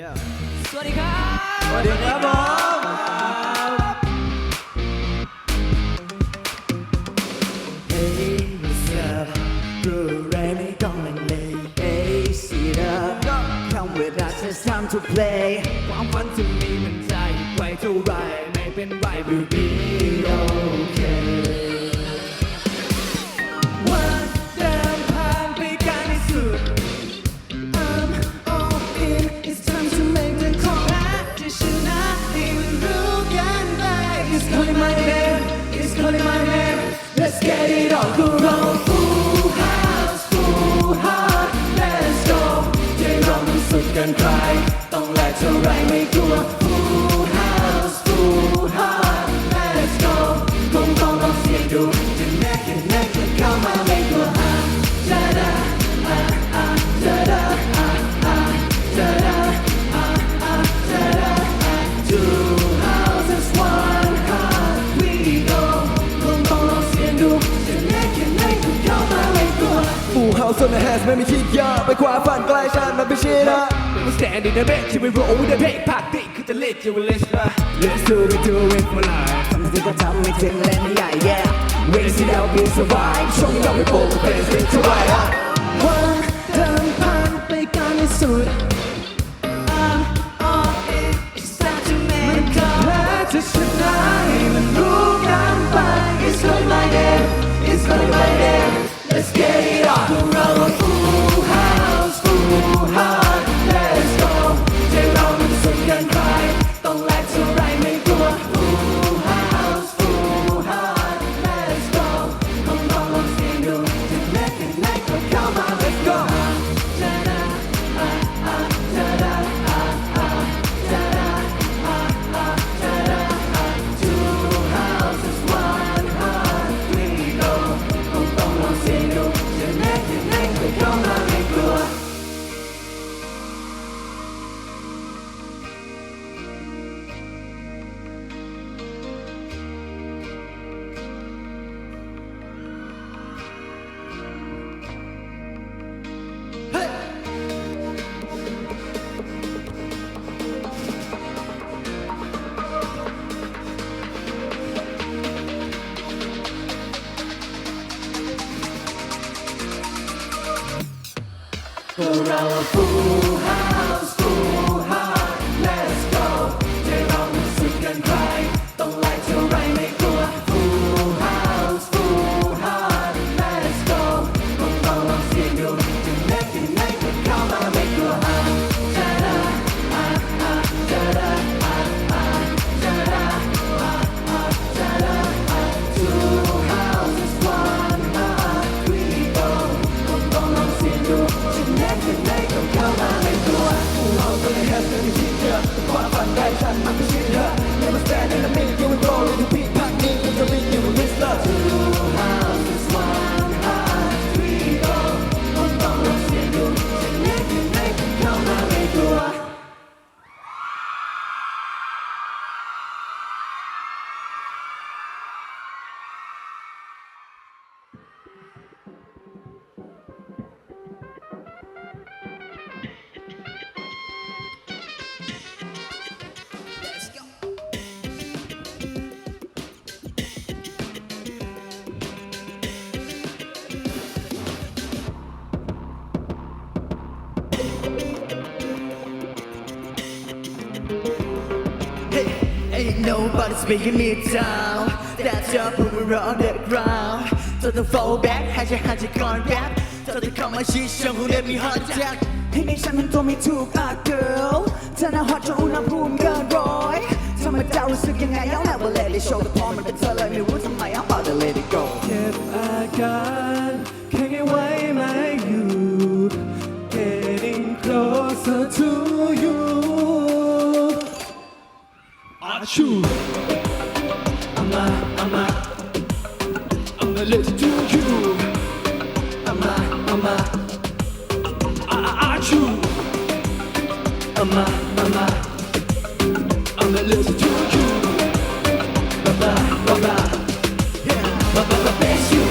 Yeah. สวัสดีครับ สวัสดีครับผม Hey what's up รู้ไรไม่ต้องลังเล Hey sit up คำเวลา just time to play ความฝันที่มีมันใจไกลเท่าไรไม่เป็นไร will be okay get it on ก็เรา full house full heart Let's go ใจเรามันสุดกันใคร ต้องแลกเท่าไรไม่กลัว ไม่มีคิดยากไปคว้าฝันไกลฉันมันไม่ใช่นะ We stand in the back, we roll with the big party, could the lit you will listen. Let's do it, do it for life. ทำให้ก็ทำให้ถึงเล่นใหญ่ yeah raise it out be survive ช่วงเราไม่โปรก็เป็นสิ่งที่ไหวอะวันเดินผ่านไปไกลที่สุด I'm all in it's time to make มันก็แพ้จะชนะให้มันรู้กันไป It's calling my name It's calling my name พวกเ nobody speaking me down. That's up when we're on the ground. So the fall back, ให้ฉันหันจะก่อน back เธอจะเข้ามาชี้ช่อง who let me hot jack ให้ในฉันมันตัวไม่ถูกอ่ะ girl เธอน่าฮอตจนอุณหภูมิเกินร้อยธรรมดารู้สึกยังไง I'll never let it show แต่พอมันเป็นเธอเลยไม่รู้ทำไม I'm about to let it go เก็บอาการแค่ไว้ไม่อยู่ Getting closer to you อาชู I'm a I'm a I'm a let it to you I'm a I'm a I I achu I'm a I'm a I'm a let it to you Ba ba ba ba Yeah ba ba ba bless you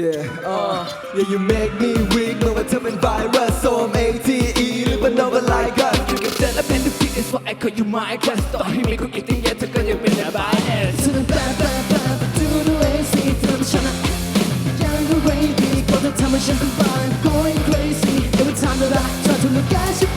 Yeah, uh, yeah, you make me weak เมื่อว่าเธ call you my guest ต่อให้ไม่คุยกันเยอะเธอก็ยังเป็น a by S เธอ bad bad bad do the lazy เธอไม่ชนะยังก็ crazy ก็เธอทำให้ฉันเป็นบ้า going crazy every time that I try to look at you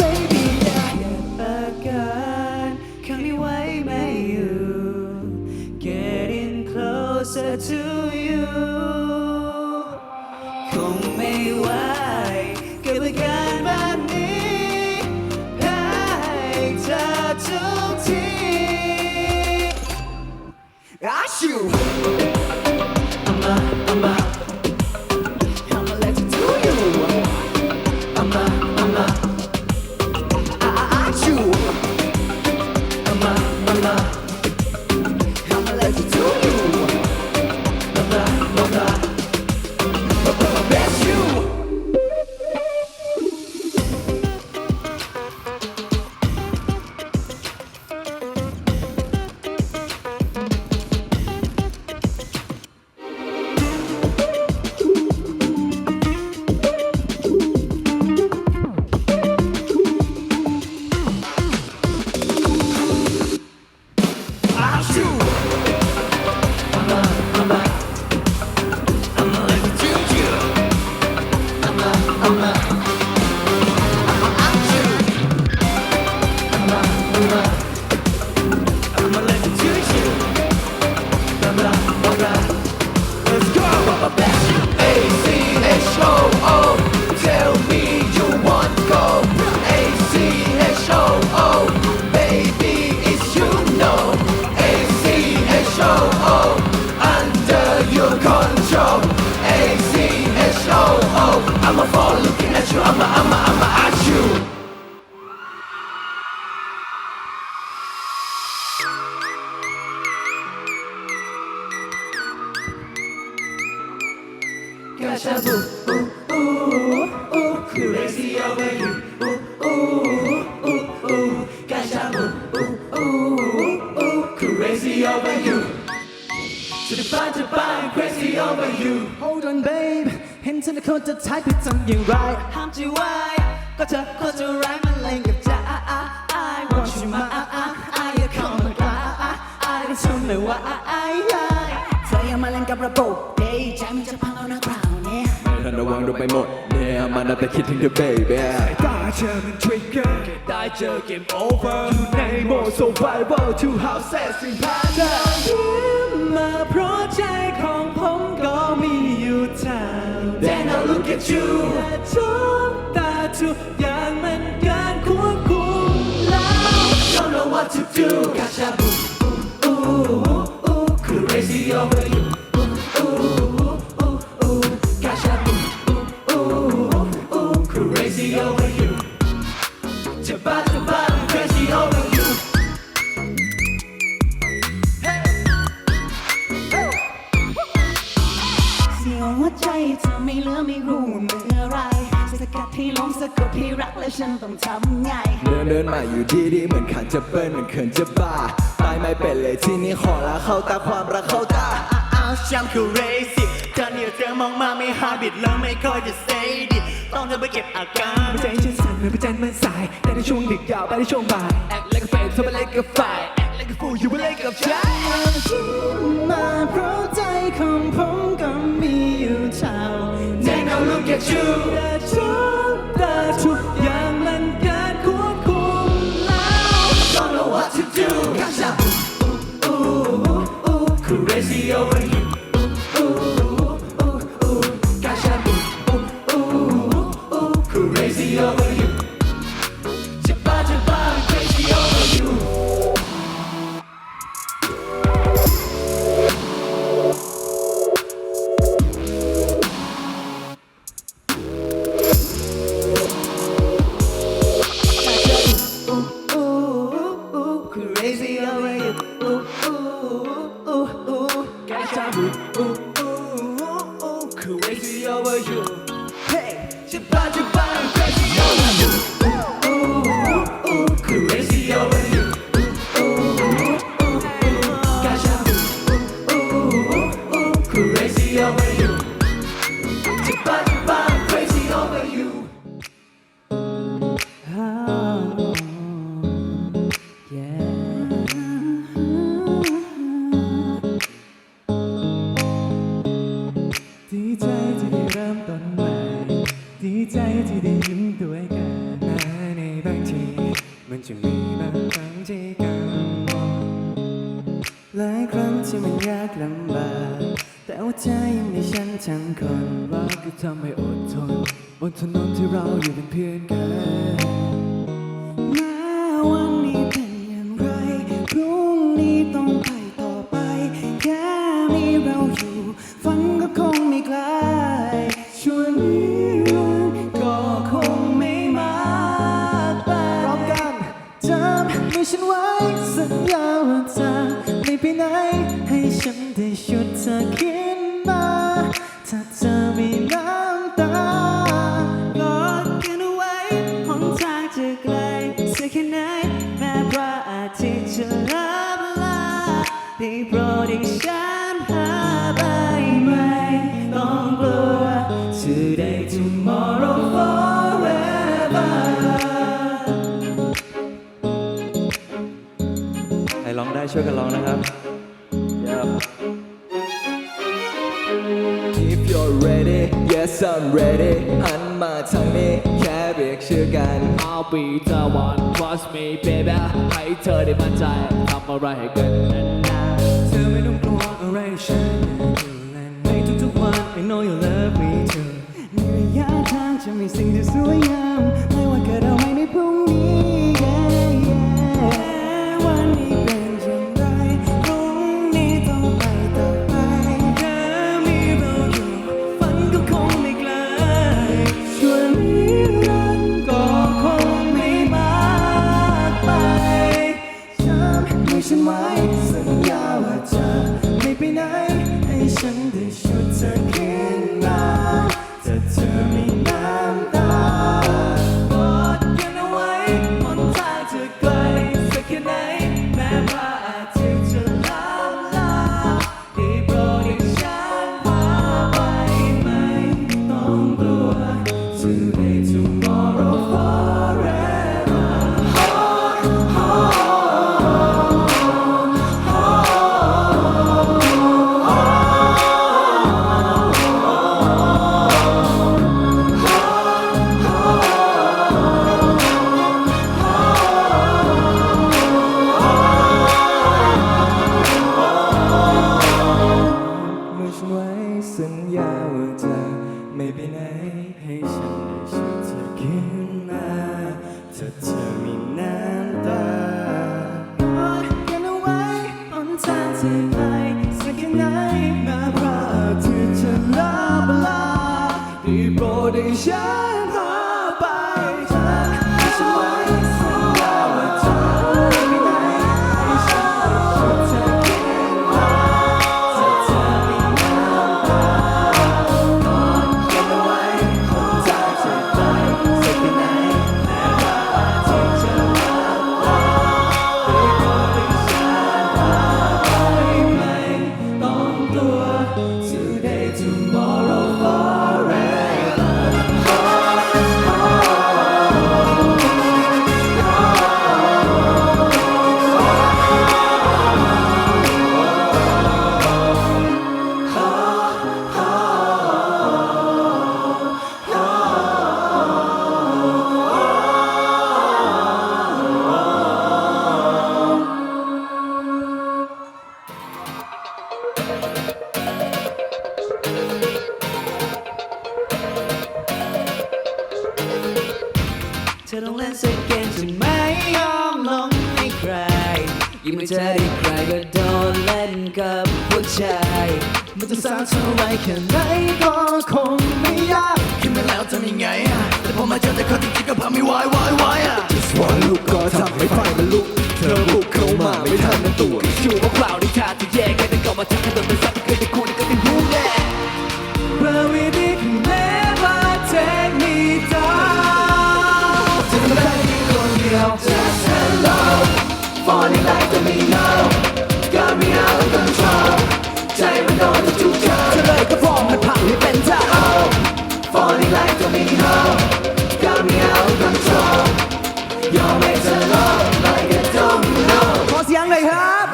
I'ma fall looking at you. I'ma, I'ma, I'ma. Want you my I อย่าเข้ามาใกล้ I ได้ทนไม่ไหวเธออย่ามาเล่นกับระบบเดย์ใจมันจะพังเอาหน้าเปล่าเนี่ยทันระวังโดนไปหมดเนี่ยมันเอาแต่คิดถึงเธอ baby ตาเธอมัน trigger ได้เจอ game over อยู่ในโหมด survival two houses in pattern มาเพราะใจของผมก็มีอยู่เท่า Then I look at you และทุกตาทุกอย่างมัน what to do. Gotcha, ooh, ooh, ooh, ooh, ooh, crazy over you. Ooh, ooh, ooh, ooh, ooh, gotcha, ooh, ooh, ooh, ooh, ooh, crazy over you. ฉันต้องทำไง เดินเดินมาอยู่ดีดีๆเหมือนขันจะเปิ้ลเหมือนเขินจะบ้าไปไม่เป็นเลยที่นี่ขอละเข้าตาความรักเข้าตาอ้าวฉันคือ crazy เธอเนี่ยเธอมองมาไม่ฮาบิดแล้วไม่ค่อยจะ say ดิต้องเธอไปเก็บอาการใจฉันสั่นเหมือนพระจันทร์มันสาย แต่ในช่วงดึกยาวไปในช่วงบ่าย act like a fan เธอมาเล่นกับฝ่าย act like a fool อยู่มาเล่นกับฉันมาเพราะใจของผมก็มีอยู่เท่า Then I look at you ooh, ooh. จะมีบางครั้งที่กังวลหลายครั้งที่มันยากลำบากแต่ว่าใจยังมีฉันทั้งคนรักก็ทำให้อดทนบนถนนที่เราอยู่เป็นเพื่อนกัน ทำอะไรให้เกินนานเธอไม่ต้องกลัวอะไรฉันดูแลในทุกๆวัน I know you love me too ในระยะทางจะมีสิ่งที่สวยงามไม่ว่าเกิดอะไรในพรุ่งนี้ ด แค่ไหนก็คงไม่ยากคิดมาแล้วทำยังไงอะแต่พอมาเจอแต่คนจริงๆก็พาไม่ไหวไหวไหวอะ Just one look ก็ทำให้ไฟมันลุกเธอบุกเข้ามาไม่ทันตั้งตัวอยู่ว่าเปล่าในชาติที่แยกกันแต่ก็มาทักกันโดนเป็นสัตว์ที่เคยจะคุยก็เป็นผู้แน่ Baby, never take me down จะไม่ได้มีคนเดียว Just hello Falling like domino Got อเธอเลยก็ฟอร์มมันพังให้เป็นเท่า Falling like domino Got me out of control You're made to love like a domino ขอเสียงเลยครับ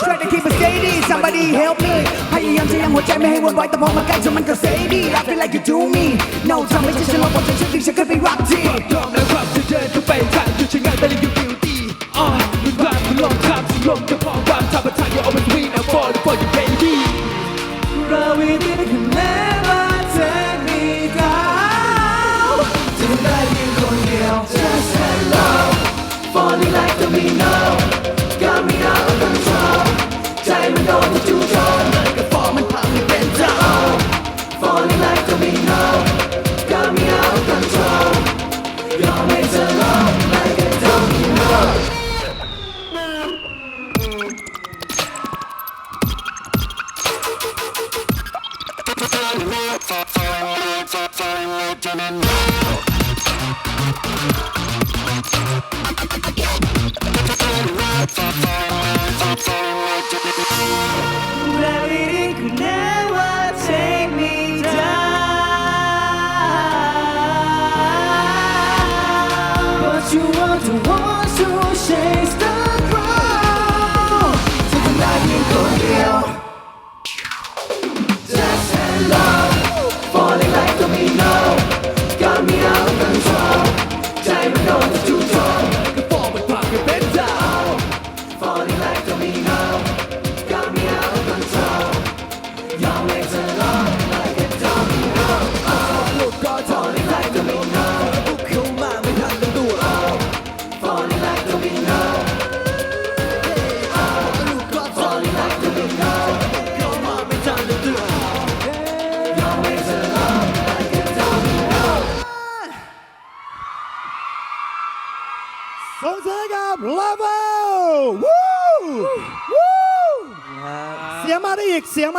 Try to keep it steady somebody help me พยายามจะยังหัวใจไม่ให้วนไหวแต่พอมาใกล้จนมันก็เซดี I feel like you do me No ทำไม่ใช่ฉันลองบอกฉันฉันดึงฉันขึ้นไปรักทียอมแล้วครับจะเดินเข้าไปทางอยู่ช่างงานไม่ได้อยู่บิวตี้ make can make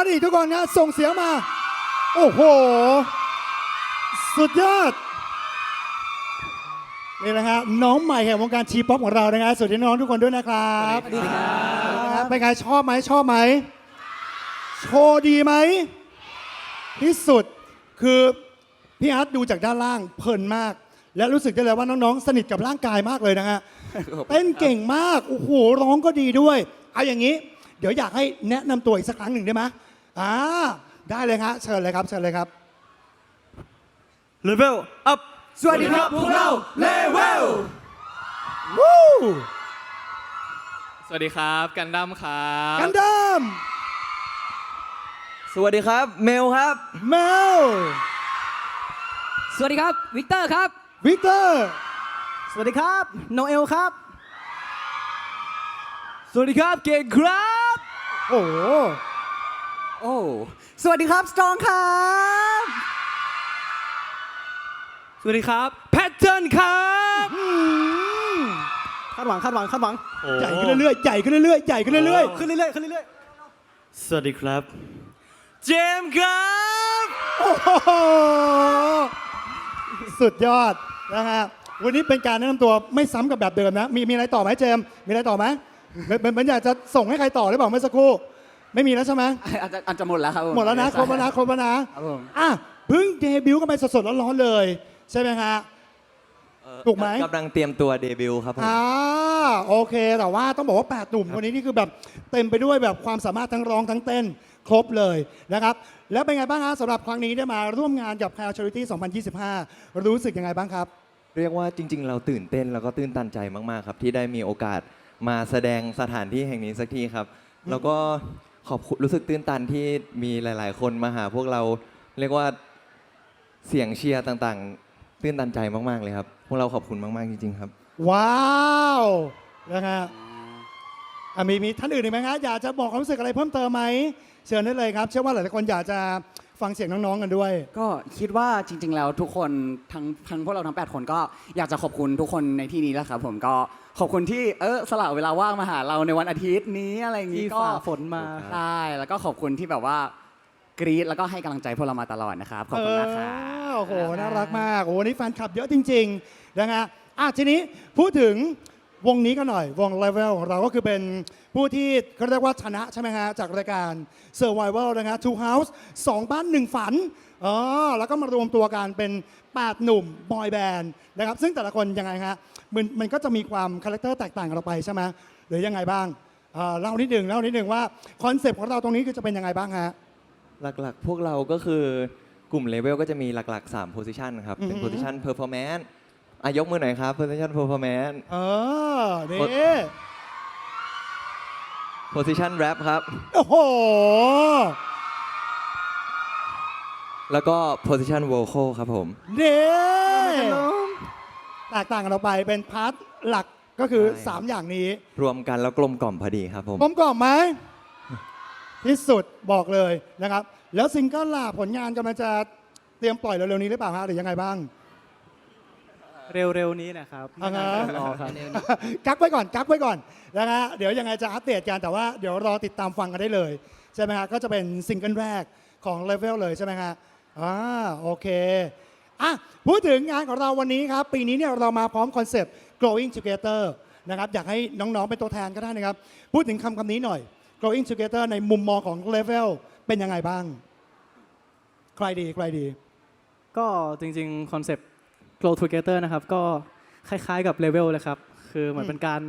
กเสียงมาได้อีกทุกคนนะส่งเสียงมา โอ้โห สุดยอด นี่นะฮะน้องใหม่แห่งวงการทีป๊อปของเรานะฮะสวัสดีน้องทุกคนด้วยนะครับสวัสดีครับเป็นไงชอบไหมชอบไหมโชว์ดีไหมที่สุดคือพี่อาร์ตดูจากด้านล่างเพลินมาก และรู้สึกได้เลยว่าน้องๆ สนิทกับร่างกายมากเลยนะฮะเต้นเก่งมาก โอ้โห ร้องก็ดีด้วย เอาอย่างนี้ เดี๋ยวอยากให้แนะนำตัวอีกสักครั้งหนึ่งได้ไหม อ่าได้เลยครับเชิญเลยครับเชิญเลยครับ Level up สวัสดีครับพวกเรา Level วู้สวัสดีครับกันดั้มครับกันดั้มสวัสดีครับเมลครับแมวสวัสดีครับวิกเตอร์ครับวิกเตอร์สวัสดีครับโนเอลครับ สวัสดีครับเก่งครับ โอ้ โหโอ้สวัสดีครับสตรองครับ สวัสดีครับ แพทเทิร์นครับคาดหวังคาดหวังคาดหวังใหญ่ขึ้นเรื่อยๆใหญ่ขึ้นเรื่อยๆใหญ่ขึ้นเรื่อยๆขึ้นเรื่อยๆขึ้นเรื่อยๆสวัสดีครับ เจมส์ครับโอ้โหสุดยอดนะฮะวันนี้เป็นการแนะนำตัวไม่ซ้ำกับแบบเดิมนะ มีมีอะไรต่อไหมเจมส์มีอะไรต่อไหมเหมือนเหมือนเหมือนอยากจะส่งให้ใครต่อหรือเปล่าเมื่อสักครู่ ไม่มีแล้วใช่ไหมอาจจะอาจจะหมดแล้วครับหมดแล้วนะครบแล้วนะครบแล้วนะครับผมอะเพิ่งเดบิวต์กันไปสดๆร้อนๆเลย ใช่ไหมฮะถูกไหม กำลังเตรียมตัวเดบิวต์ครับผม อ่าโอเคแต่ว่าต้องบอกว่า8หนุ่มคนนี้นี่คือแบบเต็มไปด้วยแบบความสามารถทั้งร้องทั้งเต้นครบเลยนะครับ แล้วเป็นไงบ้างฮะสำหรับครั้งนี้ได้มาร่วมงานกับ Cloud Charity 2025 รู้สึกยังไงบ้างครับ เรียกว่าจริง ๆ เราตื่นเต้นแล้วก็ตื่นตันใจมาก ๆ ครับ ที่ได้มีโอกาสมาแสดงสถานที่แห่งนี้สักทีครับ แล้วก็ ขอบคุณรู้สึกตื้นตันที่มีหลาย ๆ คนมาหาพวกเราเรียกว่าเสียงเชียร์ต่างๆ ตื้นตันใจมาก ๆ เลยครับ พวกเราขอบคุณมาก ๆ จริง ๆ ครับ ว้าวนะฮะอะมีมีท่านอื่นอีกไหมครับอยากจะบอกความรู้สึกอะไรเพิ่มเติมไหมเชิญได้เลยครับ เชื่อว่าหลายๆคนอยากจะ ฟังเสียงน้องๆกันด้วย ก็คิดว่าจริง ๆ แล้วทุกคนทั้งทั้งพวกเราทั้ง 8 คนก็อยากจะขอบคุณทุกคนในที่นี้แล้วครับผมก็ขอบคุณที่เออสละเวลาว่างมาหาเราในวันอาทิตย์นี้อะไรอย่างนี้ที่ก็ฝ่าฝนมาใช่แล้วก็ขอบคุณที่แบบว่ากรี๊ดแล้วก็ให้กำลังใจพวกเรามาตลอดนะครับขอบคุณมากครับเออโอ้โห น่ารักมาก โอ้โหนี่แฟนคลับเยอะจริง ๆ นะฮะอะทีนี้พูดถึง วงนี้กันหน่อยวง Level ของเราก็คือเป็นผู้ที่เขาเรียกว่าชนะใช่ไหมฮะจากรายการ Survival นะฮะ Two House สองบ้านหนึ่งฝันเออแล้วก็มารวมตัวกันเป็น8หนุ่มบอยแบนด์นะครับซึ่งแต่ละคนยังไงฮะมันมันก็จะมีความคาแรคเตอร์แตกต่างกันออกไปใช่ไหมหรือยังไงบ้างเอ่อเล่านิดหนึ่งเล่านิดหนึ่งว่าคอนเซปต์ของเราตรงนี้คือจะเป็นยังไงบ้างฮะ หลักๆ พวกเราก็คือกลุ่มเลเวลก็จะมีหลักๆ3 position ครับ เป็น อือฮึ position performance อะยกมือหน่อยครับ position performance เออนี่กด position rap ครับ โอ้โห แล้วก็ position vocal ครับผมเน่แตกต่างกันออกไปเป็นพาร์ทหลักก็คือ ใช่ครับ3อย่างนี้รวมกันแล้วกลมกล่อมพอดีครับผม กลมกล่อมไหม ที่สุดบอกเลยนะครับ แล้วซิงเกิลล่ะผลงานกำลังจะเตรียมปล่อยเร็วๆนี้หรือเปล่าฮะหรือยังไงบ้าง เร็วๆนี้นะครับอ่าฮะรอครับ กักไว้ก่อนกักไว้ก่อนนะฮะเดี๋ยวยังไงจะอัปเดตกันแต่ว่าเดี๋ยวรอติดตามฟังกันได้เลยใช่ไหมฮะก็จะเป็นซิงเกิลแรกของ Level เลยใช่ไหมฮะอ่าโอเคอะพูดถึงงานของเราวันนี้ครับ ปีนี้เนี่ยเรามาพร้อมคอนเซปต์ growing together นะครับอยากให้น้องๆเป็นตัวแทนก็ได้นะครับ พูดถึงคำคำนี้หน่อย growing together ในมุมมองของ Level เป็นยังไงบ้าง ใครดีใครดี ก็จริงๆ คอนเซปต์ grow together นะครับก็คล้ายๆกับ level เลยครับ คือเหมือนเป็นการ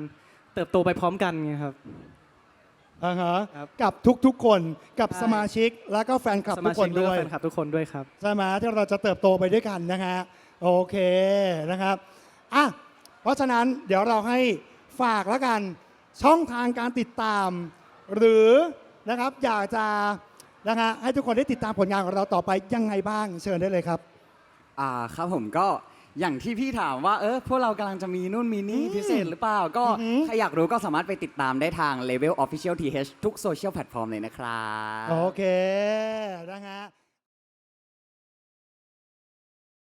เติบโตไปพร้อมกันไงครับ อ่าฮะครับ กับทุกๆคนกับใช่สมาชิกแล้วก็แฟนคลับสทุมากคชินกและด้วย แฟนคลับทุกคนด้วยครับ ใช่ไหมที่เราจะเติบโตไปด้วยกันนะฮะโอเคนะครับอะเพราะฉะนั้นเดี๋ยวเราให้ฝากแล้วกันช่องทางการติดตาม หรือนะครับอยากจะนะฮะให้ทุกคนได้ติดตามผลงานของเราต่อไปยังไงบ้างเชิญได้เลยครับ อ่าครับผมก็ อย่างที่พี่ถามว่าเออพวกเรากำลังจะมีนู่นมีนี่พิเศษหรือเปล่า ก็อือหือใครอยากรู้ก็สามารถไปติดตามได้ทาง Level Official TH ทุกโซเชียลแพลตฟอร์มเลยนะครับ โอเคนะฮะ